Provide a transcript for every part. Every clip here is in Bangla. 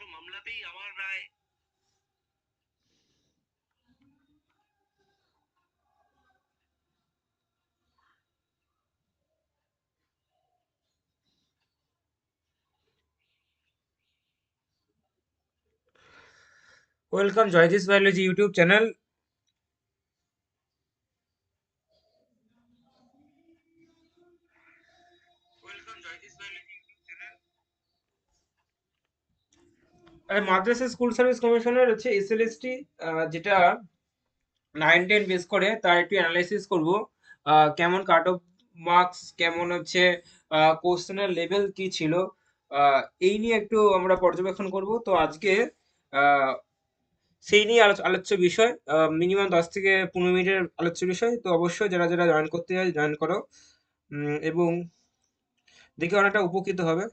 কামাল রায় ওয়েলকাম জয়দিস বায়োলজি ইউটিউব চ্যানেল আরে মাদ্রাসা স্কুল সার্ভিস কমিশনের হচ্ছে এসএলএসটি যেটা নাইন টেন বেস করে, তার একটু অ্যানালাইসিস করব। কেমন কাট অফ মার্কস কেমন হচ্ছে কোশ্চেনের লেভেল কি ছিল এই নিয়ে একটু আমরা পর্যবেক্ষণ করব। তো আজকে সেই নিয়ে আলোচ- আলোচ্য বিষয় মিনিমাম দশ থেকে পনেরো মিনিটের আলোচ্য বিষয়। তো অবশ্যই যারা যারা জয়েন করতে চায় জয়েন করো। এবং দেখে অনেকটা উপকৃত হবে।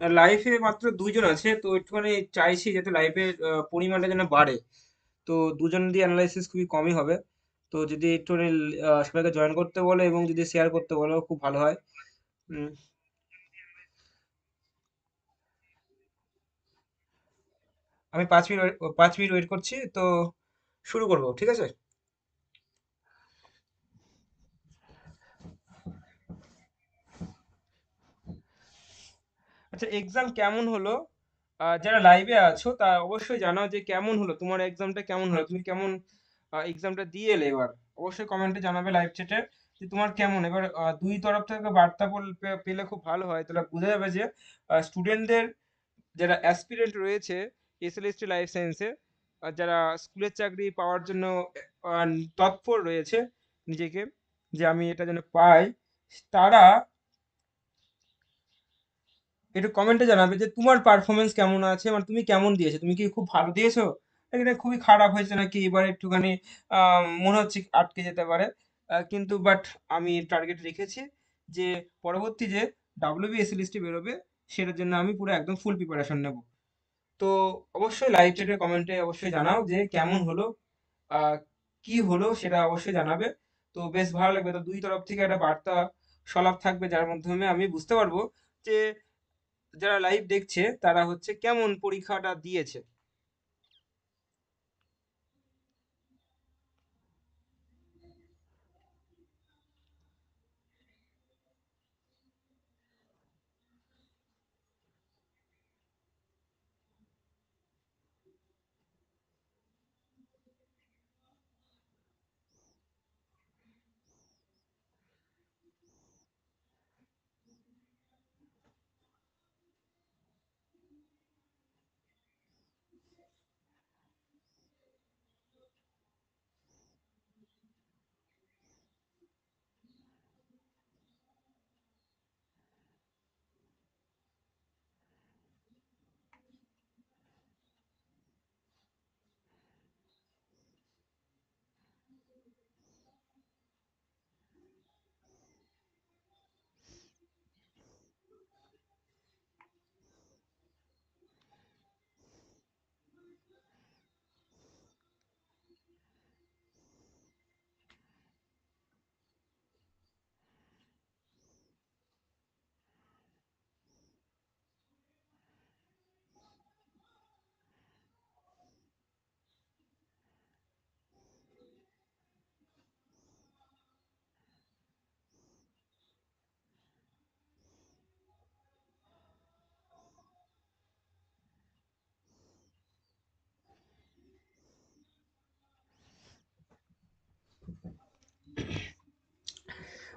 লাইফে মাত্র দুজন আছে, তো একটুখানি চাইছি যাতে লাইফের পরিমাণটা যেন বাড়ে। তো দুজন দিয়ে অ্যানালাইসিস খুবই কমই হবে। তো যদি একটুখানি সবাইকে জয়েন করতে বলো এবং যদি শেয়ার করতে বলো, খুব ভালো হয়। আমি পাঁচ মিনিট পাঁচ মিনিট ওয়েট করছি, তো শুরু করব, ঠিক আছে? আচ্ছা এক্সাম কেমন হলো? যারা লাইভে আছো তা অবশ্যই জানাও যে কেমন হলো তোমার এক্সামটা কেমন হলো তুমি কেমন এক্সামটা দিয়ে এলে এবার? অবশ্যই কমেন্টে জানাবে লাইভ চ্যাটে যে তোমার কেমন? এবার দুই তরফ থেকে বার্তা পেলে খুব ভালো হয়। তাহলে বোঝা যাবে যে স্টুডেন্টদের যারা অ্যাসপিরেন্ট রয়েছে এসএলএসটি লাইফ সায়েন্সে যারা স্কুলের চাকরি পাওয়ার জন্য তৎপর রয়েছে নিজেকে যে আমি এটা যেন পাই তারা একটু কমেন্টে জানাবে যে, তোমার পারফরমেন্স কেমন আছে? মানে তুমি কেমন দিয়েছ? তুমি কি খুব ভালো দিয়েছ? না খুবই খারাপ হয়েছে? নাকি এবার একটুখানি মনে হচ্ছে আটকে যেতে পারে? কিন্তু বাট আমি টার্গেট রেখেছি যে, পরবর্তী যে ডাব্লিউবিএসসি লিস্টে বেরোবে, সেটার জন্য আমি পুরো একদম ফুল প্রিপারেশন নেব। তো অবশ্যই লাইভ চ্যাটের কমেন্টে অবশ্যই জানাও যে, কেমন হলো কি হলো সেটা অবশ্যই জানাবে। তো বেশ ভালো লাগবে। তো দুই তরফ থেকে একটা বার্তা সলাপ থাকবে, যার মাধ্যমে আমি বুঝতে পারব যে যারা লাইভ দেখছে তারা হচ্ছে কেমন পরীক্ষাটা দিয়েছে?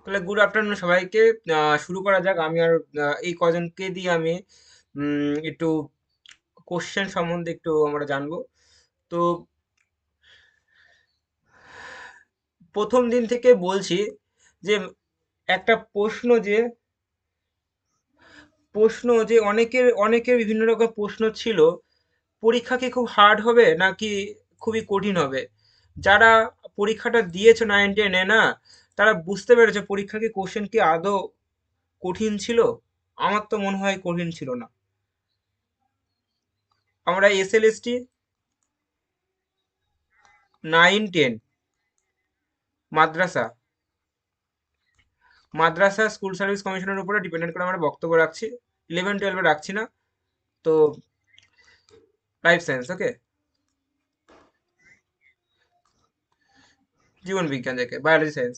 তাহলে গুড আফটারনুন সবাইকে। শুরু করা যাক। আমি আর এই কজনকে দিয়ে আমি একটু কোশ্চেন সম্বন্ধে একটু আমরা জানব। তো প্রথম দিন থেকে বলছি যে, একটা প্রশ্ন যে প্রশ্ন যে অনেকের অনেকের বিভিন্ন রকম প্রশ্ন ছিল, পরীক্ষা কি খুব হার্ড হবে নাকি খুবই কঠিন হবে? যারা পরীক্ষাটা দিয়েছ নাইন টেনে না তারা বুঝতে পেরেছে পরীক্ষা কি কোশ্চেন কি আদৌ কঠিন ছিল? আমার তো মনে হয় কঠিন ছিল না। আমরা S L S T nine ten মাদ্রাসা। মাদ্রাসা স্কুল সার্ভিস কমিশনের উপরে ডিপেন্ডেন্ট করে আমরা বক্তব্য রাখছি। ইলেভেন টুয়েলভে রাখছি না, তো লাইফ সায়েন্স ওকে জীবন বিজ্ঞান যাকে বায়োলজি সায়েন্স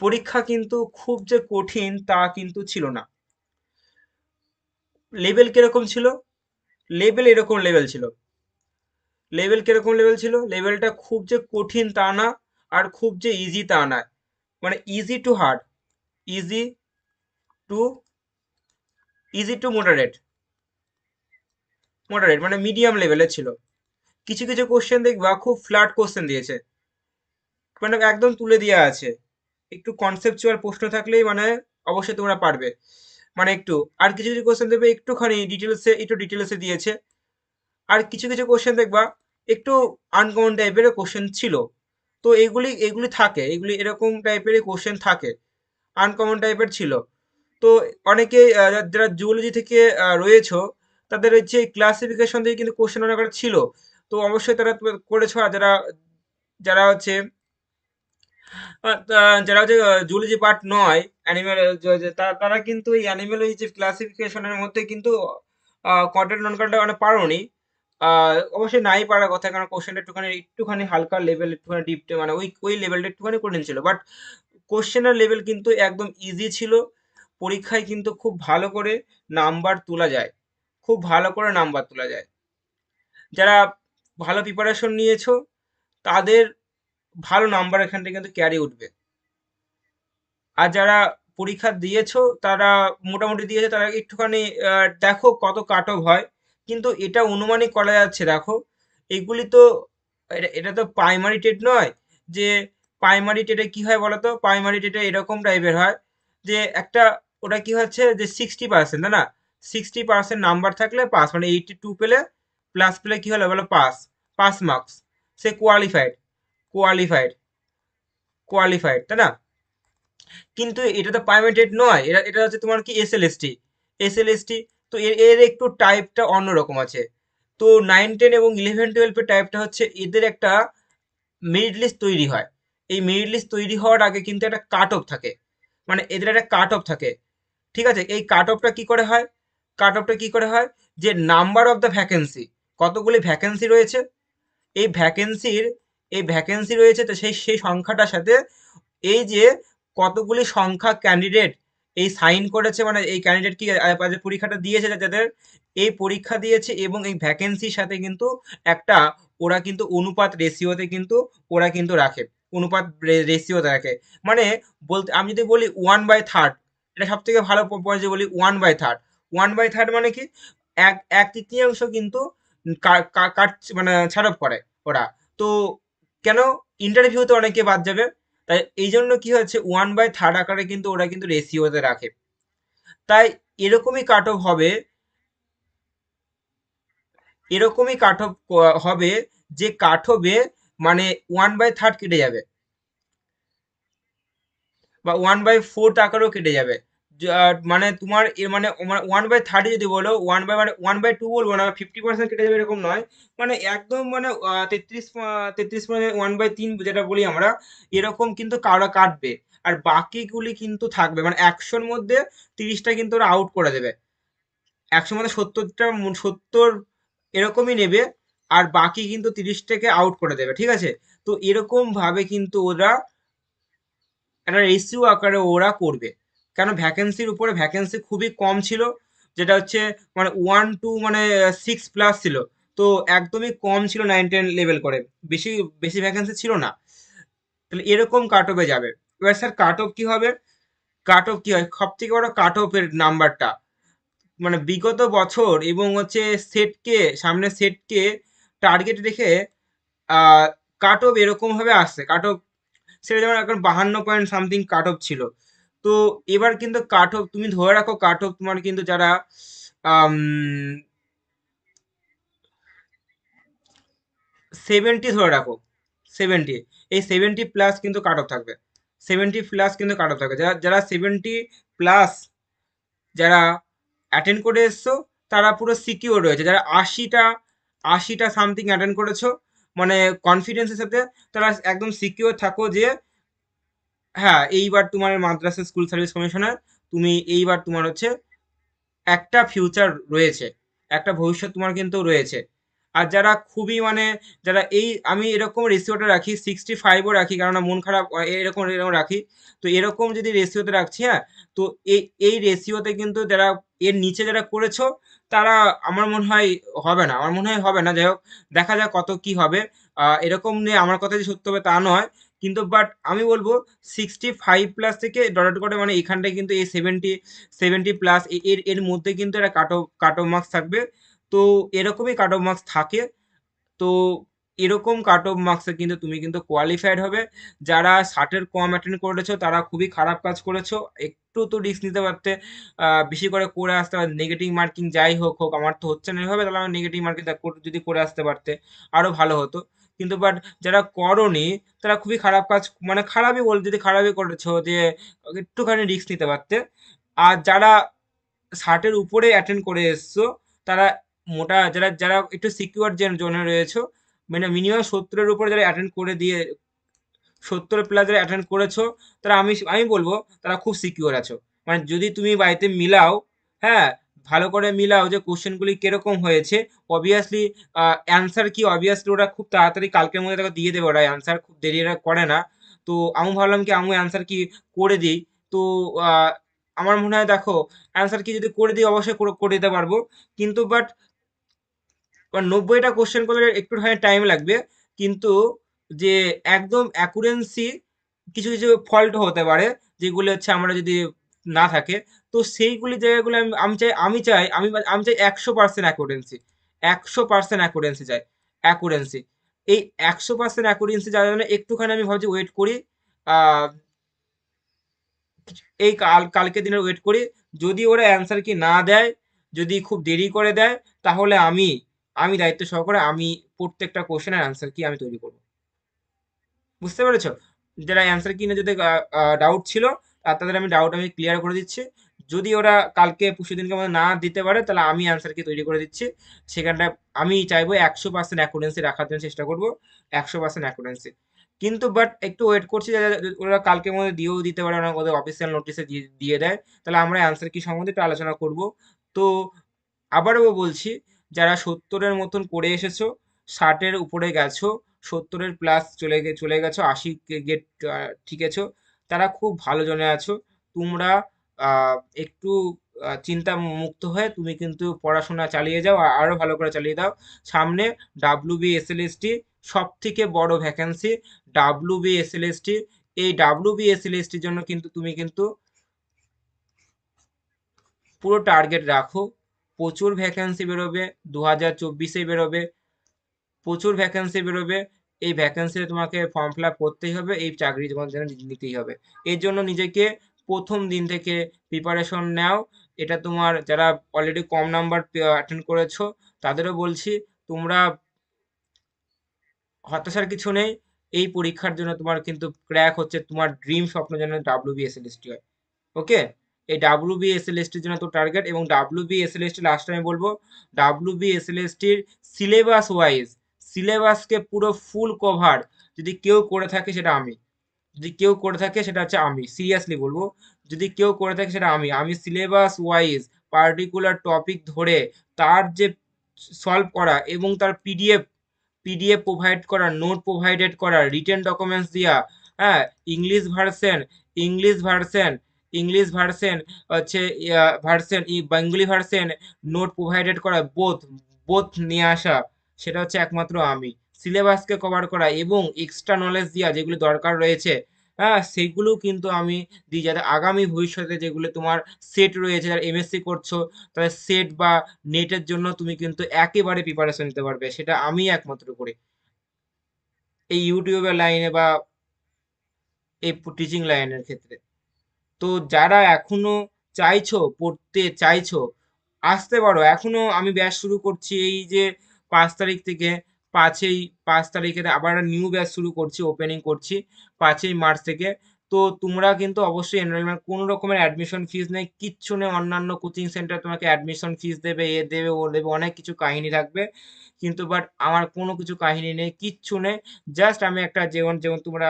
পরীক্ষা কিন্তু খুব যে কঠিন তা কিন্তু ছিল না। লেভেল কীরকম ছিল? লেভেল এরকম লেভেল ছিল। লেভেল কীরকম লেভেল ছিল? লেভেলটা খুব যে কঠিন তা না আর খুব যে ইজি তা না। মানে easy to hard easy to easy to moderate moderate মানে মিডিয়াম লেভেলের ছিল। কিছু কিছু কোশ্চেন দেখবা খুব ফ্ল্যাট কোশ্চেন দিয়েছে। মানে একদম তুলে দেওয়া আছে। একটু কনসেপচুয়াল প্রশ্ন থাকলেই মানে অবশ্যই তোমরা পারবে। মানে একটু, আর কিছু কিছু কোশ্চেন দেখবে একটুখানি ডিটেলসে একটু ডিটেলসে দিয়েছে। আর কিছু কিছু কোশ্চেন দেখবা, একটু আনকমন টাইপের কোশ্চেন ছিল। তো এগুলি এগুলি থাকে, এগুলি এরকম টাইপের কোশ্চেন থাকে আনকমন টাইপের ছিল। তো অনেকে যারা জুওলজি থেকে রয়েছো, তাদের হচ্ছে ক্লাসিফিকেশন থেকে কিন্তু কোশ্চেন অনেক ছিল। তো অবশ্যই তারা করেছ, আর যারা যারা হচ্ছে যারা হচ্ছে জুলজি পার্ট নয় অ্যানিমেল তারা কিন্তু এই অ্যানিমেল যে ক্লাসিফিকেশনের মধ্যে কিন্তু কন্টেন্ট নন কন্টেন্ট মানে পারোনি। অবশ্যই নাই পারার কথা, কারণ কোশ্চেনটা একটুখানি একটুখানি হালকা লেভেল একটুখানি ডিপ মানে ওই ওই লেভেলটা একটুখানি কঠিন ছিল। বাট কোশ্চেনের লেভেল কিন্তু একদম ইজি ছিল। পরীক্ষায় কিন্তু খুব ভালো করে নাম্বার তোলা যায়। খুব ভালো করে নাম্বার তোলা যায়। যারা ভালো প্রিপারেশন নিয়েছো, তাদের ভালো নাম্বার এখান থেকে কিন্তু ক্যারি উঠবে। আর যারা পরীক্ষা দিয়েছ, তারা মোটামুটি দিয়েছে, তারা একটুখানি দেখো কত কাট অফ হয়। কিন্তু এটা অনুমানিক করা যাচ্ছে, দেখো। এগুলি তো, এটা তো প্রাইমারি টেট নয় যে প্রাইমারি টেটে কি হয় বলো তো প্রাইমারি টেটে এরকম টাইপের হয় যে একটা, ওটা কি হচ্ছে যে সিক্সটি পার্সেন্ট তাই না? সিক্সটি পার্সেন্ট নাম্বার থাকলে পাস মানে এইটি টু পেলে প্লাস পেলে কি হলো বলো? পাস পাস মার্কস সে কোয়ালিফাইড কোয়ালিফাইড কোয়ালিফাইড তাই না? কিন্তু এটা তো পারমিটেড নয়, এটা এটা হচ্ছে তোমার কি S L S T S L S T তো এর এর একটু টাইপটা অন্যরকম আছে। তো নাইন টেন এবং ইলেভেন টুয়েলভের টাইপটা হচ্ছে এদের একটা মেরিট লিস্ট তৈরি হয়। এই মেরিট লিস্ট তৈরি হওয়ার আগে কিন্তু একটা কাট অফ থাকে। মানে এদের একটা কাট অফ থাকে। ঠিক আছে? এই কাট অফটা কী করে হয়? কাট অফটা কী করে হয়? যে নাম্বার অফ দ্য ভ্যাকেন্সি কতগুলি ভ্যাকেন্সি রয়েছে? এই ভ্যাকেন্সির এই ভ্যাকেন্সি রয়েছে, তো সেই সেই সংখ্যাটার সাথে এই যে কতগুলি সংখ্যা ক্যান্ডিডেট এই সাইন করেছে মানে এই ক্যান্ডিডেট কি যে পরীক্ষাটা দিয়েছে যাদের এই পরীক্ষা দিয়েছে এবং এই ভ্যাকেন্সির সাথে কিন্তু একটা ওরা কিন্তু অনুপাত রেশিওতে কিন্তু ওরা কিন্তু রাখে, অনুপাত রেশিওতে রাখে। মানে বলতে, আমি যদি বলি ওয়ান বাই থার্ড এটা সব থেকে ভালো পর্যায়ে বলি one by third one by third মানে কি, এক এক তৃতীয়াংশ কিন্তু কাট মানে ছাড়প করে ওরা। তো কেন ইন্টারভিউতে অনেকে বাদ যাবে? তাই এই জন্য কি হচ্ছে ওয়ান বাই থার্ড আকারে কিন্তু ওরা কিন্তু রেশিওতে রাখে। তাই এরকমই কাট অফ হবে, এরকমই কাট অফ হবে যে কাট অফে মানে ওয়ান বাই থার্ড কেটে যাবে। বা ওয়ান বাই ফোর্থ আকারেও কেটে যাবে। মানে তোমার এর মানে ওয়ান বাই থার্টি যদি বলো ওয়ান বাই মানে ওয়ান বাই টু বলব না ফিফটি পার্সেন্ট কেটে যাবে এরকম নয়। মানে একদম মানে তেত্রিশ তেত্রিশ মানে ওয়ান বাই তিন যেটা বলি আমরা, এরকম কিন্তু কারা কাটবে। আর বাকিগুলি কিন্তু থাকবে। মানে একশোর মধ্যে তিরিশটা কিন্তু ওরা আউট করে দেবে। একশোর মধ্যে সত্তরটা, সত্তর এরকমই নেবে, আর বাকি কিন্তু তিরিশটাকে আউট করে দেবে, ঠিক আছে? তো এরকম ভাবে কিন্তু ওরা একটা রেশিও আকারে ওরা করবে। কেন ভ্যাকেন্সির উপরে ভ্যাকেন্সি খুবই কম ছিল, যেটা হচ্ছে মানে ওয়ান টু মানে সিক্স প্লাস ছিল। তো একদমই কম ছিল নাইন টেন লেভেল করে। বেশি বেশি ভ্যাকেন্সি ছিল না। তাহলে এরকম কাট অফে যাবে। এবার স্যার কাট অফ কি হবে? কাট অফ কি হয়? সব থেকে বড় কাট অফের নাম্বারটা মানে বিগত বছর এবং হচ্ছে সেটকে সামনে সেটকে টার্গেট রেখে কাট অফ এরকম ভাবে আসছে। কাট অফ সেটা যেমন এখন বাহান্ন পয়েন্ট সামথিং কাট অফ ছিল। তো এবার কিন্তু কাট অফ তুমি ধরে রাখো কাট অফ তোমার কিন্তু যারা সেভেন্টি ধরে রাখো সেভেন্টি এই সেভেন্টি প্লাস কিন্তু কাট অফ থাকবে সেভেন্টি প্লাস কিন্তু কাট অফ থাকবে, যারা যারা সেভেন্টি প্লাস যারা অ্যাটেন্ড করে এসছো, তারা পুরো সিকিউর রয়েছে, যারা আশিটা আশিটা সামথিং অ্যাটেন্ড করেছ মানে কনফিডেন্সের সাথে তারা একদম সিকিউর থাকো যে হ্যাঁ এইবার তোমার মাদ্রাসা স্কুল সার্ভিস কমিশনার, তুমি এইবার তোমার হচ্ছে একটা ফিউচার রয়েছে, একটা ভবিষ্যৎ তোমার কিন্তু রয়েছে। আর যারা খুবই মানে যারা এই, আমি এরকম রেশিওটা রাখি সিক্সটি ফাইভও রাখি, কেননা মন খারাপ, এরকম এরকম রাখি, তো এরকম যদি রেশিওতে রাখছি হ্যাঁ তো এই এই রেশিওতে কিন্তু যারা, এর নিচে যারা করেছ, তারা আমার মনে হয় হবে না, আমার মনে হয় হবে না, যাই হোক, দেখা যাক কত কি হবে। এরকম নিয়ে আমার কথা যে সত্য হবে তা নয় কিন্তু বাট আমি বলব সিক্সটি ফাইভ প্লাস থেকে ডট করে মানে এখানটায় কিন্তু এই সেভেন্টি সেভেন্টি প্লাস এর এর মধ্যে কিন্তু একটা cut off cut off marks থাকবে। তো এরকমই কাট অফ মার্কস থাকে। তো এরকম কাট অফ মার্কসে কিন্তু তুমি কিন্তু কোয়ালিফাইড হবে। যারা ষাটের কম অ্যাটেন্ড করেছ, তারা খুবই খারাপ কাজ করেছ। একটু তো রিস্ক নিতে পারতে বেশি করে করে আসতে পারতে নেগেটিভ মার্কিং যাই হোক হোক, আমার তো হচ্ছে না। এভাবে তাহলে আমার নেগেটিভ মার্কিং যদি করে আসতে পারতে আরও ভালো হতো। কিন্তু বাট যারা করনি, তারা খুবই খারাপ কাজ মানে খারাপই বল, যদি খারাপই করেছ যে একটুখানি রিস্ক নিতে পারতে। আর যারা ষাটের উপরে অ্যাটেন্ড করে এসছো, তারা মোটা, যারা যারা একটু সিকিউর যে জোনে রয়েছো মানে মিনিমাম সত্তরের উপরে যারা অ্যাটেন্ড করে দিয়ে, সত্তর প্লাস যারা অ্যাটেন্ড করেছ, তারা আমি আমি বলব তারা খুব সিকিউর আছো। মানে যদি তুমি বাড়িতে মিলাও হ্যাঁ ভালো করে মিলাও যে কোশ্চেনগুলি কীরকম হয়েছে। অবভিয়াসলি অ্যান্সার কি? অবভিয়াসলি ওরা খুব তাড়াতাড়ি কালকের মধ্যে তাকে দিয়ে দেবে। ওরা অ্যান্সার খুব দেরি করে না। তো আমি ভাবলাম কি আমি অ্যান্সার কি করে দিই? তো আমার মনে হয় দেখো অ্যান্সার কি যদি করে দিই, অবশ্যই করে করে দিতে পারব। কিন্তু বাট নব্বইটা কোশ্চেন করলে একটুখানি টাইম লাগবে। কিন্তু যে একদম অ্যাকুরেন্সি কিছু কিছু ফল্ট হতে পারে। যেগুলো হচ্ছে আমরা যদি না থাকে। তো সেইগুলি জায়গাগুলো আমি আমি চাই আমি চাই, আমি আমি চাই একশো পার্সেন্ট অ্যাকুরেন্সি একশো পার্সেন্ট অ্যাকুরেন্সি চাই অ্যাকুরেন্সি এই একশো পার্সেন্ট অ্যাকুরেন্সি যাওয়ার জন্য একটুখানি আমি ভাবছি ওয়েট করি এই কাল কালকে দিনের ওয়েট করি। যদি ওরা অ্যান্সার কি না দেয়, যদি খুব দেরি করে দেয়, তাহলে আমি আমি দায়িত্ব সহকারে আমি প্রত্যেকটা কোশ্চেনের অ্যান্সার কি আমি তৈরি করব। বুঝতে পেরেছ? যারা অ্যান্সার কি না যদি ডাউট ছিল তাদের আমি ডাউট আমি ক্লিয়ার করে দিচ্ছি। যদি ওরা কালকে, পরশু দিনকে মধ্যে না দিতে পারে, তাহলে আমি অ্যান্সার কি তৈরি করে দিচ্ছি। সেখানটা আমি চাইব একশো পার্সেন্ট অ্যাকুরেন্সি রাখার জন্য চেষ্টা করব, একশো পার্সেন্ট অ্যাকুরেন্সি কিন্তু বাট একটু ওয়েট করছি যারা ওরা কালকের মধ্যে দিয়েও দিতে পারে, ওরা ওদের অফিসিয়াল নোটিশে দিয়ে দিয়ে। তাহলে আমরা অ্যান্সার কি সম্বন্ধে একটু আলোচনা করব। তো আবারও বলছি, যারা সত্তরের মতন করে এসেছ, ষাটের উপরে গেছো, সত্তরের প্লাস চলে চলে গেছো আশি গেট ঠিক আছো তারা খুব ভালো জনে আছো। তোমরা একটু চিন্তা মুক্ত হয়ে তুমি কিন্তু পড়াশোনা চালিয়ে যাও আর আরও ভালো করে চালিয়ে দাও। সামনে W B S L S T সব থেকে বড় vacancy W B S L S T এই W B S L S টির জন্য কিন্তু তুমি কিন্তু পুরো টার্গেট রাখো। প্রচুর ভ্যাকেন্সি বেরোবে দু হাজার চব্বিশে বেরোবে, প্রচুর ভ্যাকেন্সি বেরোবে। এই ভ্যাকেন্সিতে তোমাকে ফর্ম ফিল করতেই হবে, এই চাকরি তোমার জন্য নিতেই হবে। এর জন্য নিজেকে প্রথম দিন থেকে প্রিপারেশন নাও। এটা তোমার যারা অলরেডি কম নাম্বার অ্যাটেন্ড করেছ, তাদেরও বলছি, তোমরা হতাশার কিছু নেই। এই পরীক্ষার জন্য তোমার কিন্তু ক্র্যাক হচ্ছে, তোমার ড্রিম স্বপ্ন যেন W B S L S T হয়। ওকে এই W B S L S টির জন্য তো টার্গেট এবং W B S L S T last আমি বলব W B S L S টির সিলেবাস ওয়াইজ সিলেবাসকে পুরো ফুল কভার যদি কেউ করে থাকে সেটা আমি। যদি কেউ করে থাকে সেটা হচ্ছে আমি সিরিয়াসলি বলব। যদি কেউ করে থাকে সেটা আমি। আমি সিলেবাস ওয়াইজ পার্টিকুলার টপিক ধরে তার যে সলভ করা এবং তার পিডিএফ পিডিএফ প্রোভাইড করা নোট প্রোভাইডেড করা রিটেন ডকুমেন্টস দেওয়া হ্যাঁ English version English version English version হচ্ছে version Bengali version note provided করা বোথ বোথ নিয়ে আসা। সেটা হচ্ছে একমাত্র আমি। সিলেবাসকে কভার করা এবং এক্সট্রা নলেজ দেওয়া যেগুলো দরকার রয়েছে হ্যাঁ সেগুলো কিন্তু আমি দিই। যাতে আগামী ভবিষ্যতে যেগুলো তোমার সেট রয়েছে, যারা এমএসসি করছ, তাদের সেট বা নেটের জন্য তুমি কিন্তু একেবারে প্রিপারেশন নিতে পারবে। সেটা আমি একমাত্র করি। এই ইউটিউবের লাইনে বা এই টিচিং লাইনের ক্ষেত্রে। তো যারা এখনও চাইছো, পড়তে চাইছো, আসতে পারো। এখনও আমি ব্যাচ শুরু করছি এই যে পাঁচ তারিখ থেকে পাঁচই, পাঁচ তারিখের আবার নিউ ব্যাচ শুরু করছি ওপেনিং করছি পাঁচই মার্চ থেকে। তো তোমরা কিন্তু অবশ্যই এনরোলমেন্ট কোনো রকমের অ্যাডমিশন ফিস নেই, কিচ্ছু নেই, অন্যান্য কোচিং সেন্টার তোমাকে অ্যাডমিশন ফিস দেবে, এ দেবে, ও দেবে, অনেক কিছু কাহিনী থাকবে। কিন্তু বাট আমার কোনো কিছু কাহিনী নেই, কিচ্ছু নেই জাস্ট আমি একটা যেমন যেমন তোমরা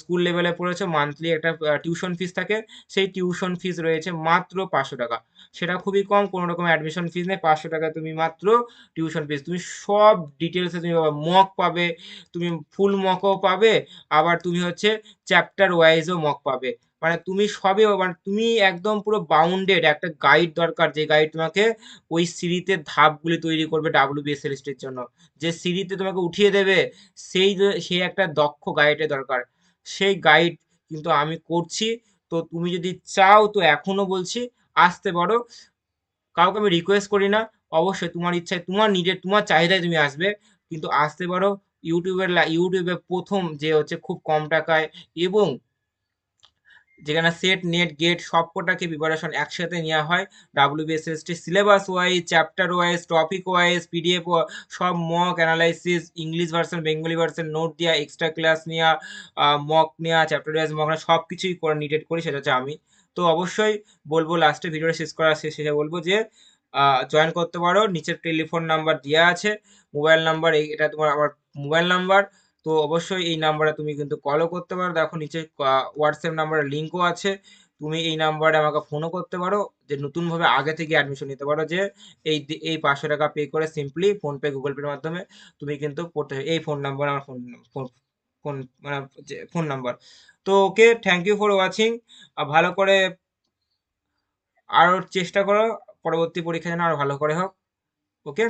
স্কুল লেভেলে পড়েছো মান্থলি একটা টিউশন ফিস থাকে। সেই টিউশন ফিস রয়েছে মাত্র পাঁচশো টাকা। সেটা খুবই কম, কোনো রকম অ্যাডমিশন ফিস নেই। পাঁচশো টাকা তুমি মাত্র টিউশন ফিস তুমি সব ডিটেলসে তুমি মক পাবে, তুমি ফুল মকও পাবে। আবার তুমি হচ্ছে চ্যাপ্টার ওয়াইজও মক পাবে। মানে তুমি সবে মানে তুমি একদম পুরো বাউন্ডেড একটা গাইড দরকার। যে গাইড তোমাকে ওই সিঁড়িতে ধাপগুলি তৈরি করবে ডাব্লিউ বিএসএলএসটির জন্য। যে সিঁড়িতে তোমাকে উঠিয়ে দেবে, সেই সেই একটা দক্ষ গাইডের দরকার। সেই গাইড কিন্তু আমি করছি। তো তুমি যদি চাও তো এখনও বলছি, আসতে পারো। কাউকে আমি রিকোয়েস্ট করি না। অবশ্যই তোমার ইচ্ছায়, তোমার নিজের, তোমার চাহিদায় তুমি আসবে। কিন্তু আসতে পারো, ইউটিউবের ইউটিউবে প্রথম যে হচ্ছে খুব কম টাকায় এবং যেখানে সেট নেট গেট সবকটাকে প্রিপারেশন একসাথে নেওয়া হয়। WBSST syllabus wise chapter wise topic wise PDF সব mock analysis English version Bengali version note দেওয়া এক্সট্রা ক্লাস নেওয়া মক নেওয়া চ্যাপ্টার ওয়াইজ মক নেওয়া সব কিছুই করে নিটেড করি, সেটা হচ্ছে আমি। তো অবশ্যই বলব লাস্টে ভিডিওটা শেষ করার শেষ বলব যে জয়েন করতে পারো। নিচের টেলিফোন নাম্বার দেওয়া আছে। মোবাইল নাম্বার এটা তোমার আমার মোবাইল নাম্বার তো অবশ্যই এই নাম্বারে তুমি কিন্তু কলও করতে পারো। দেখো নিচে হোয়াটসঅ্যাপ নাম্বারের লিঙ্কও আছে। তুমি এই নাম্বারে আমাকে ফোনও করতে পারো। যে নতুনভাবে আগে থেকে অ্যাডমিশন নিতে পারো যে এই এই পাঁচশো টাকা পে করে সিম্পলি ফোনপে গুগল পের মাধ্যমে তুমি কিন্তু পড়তে, এই ফোন নাম্বার আমার ফোন ফোন মানে যে ফোন নাম্বার তো okay thank you for watching ভালো করে আরও চেষ্টা করো। পরবর্তী পরীক্ষা যেন আরও ভালো করে হোক। ওকে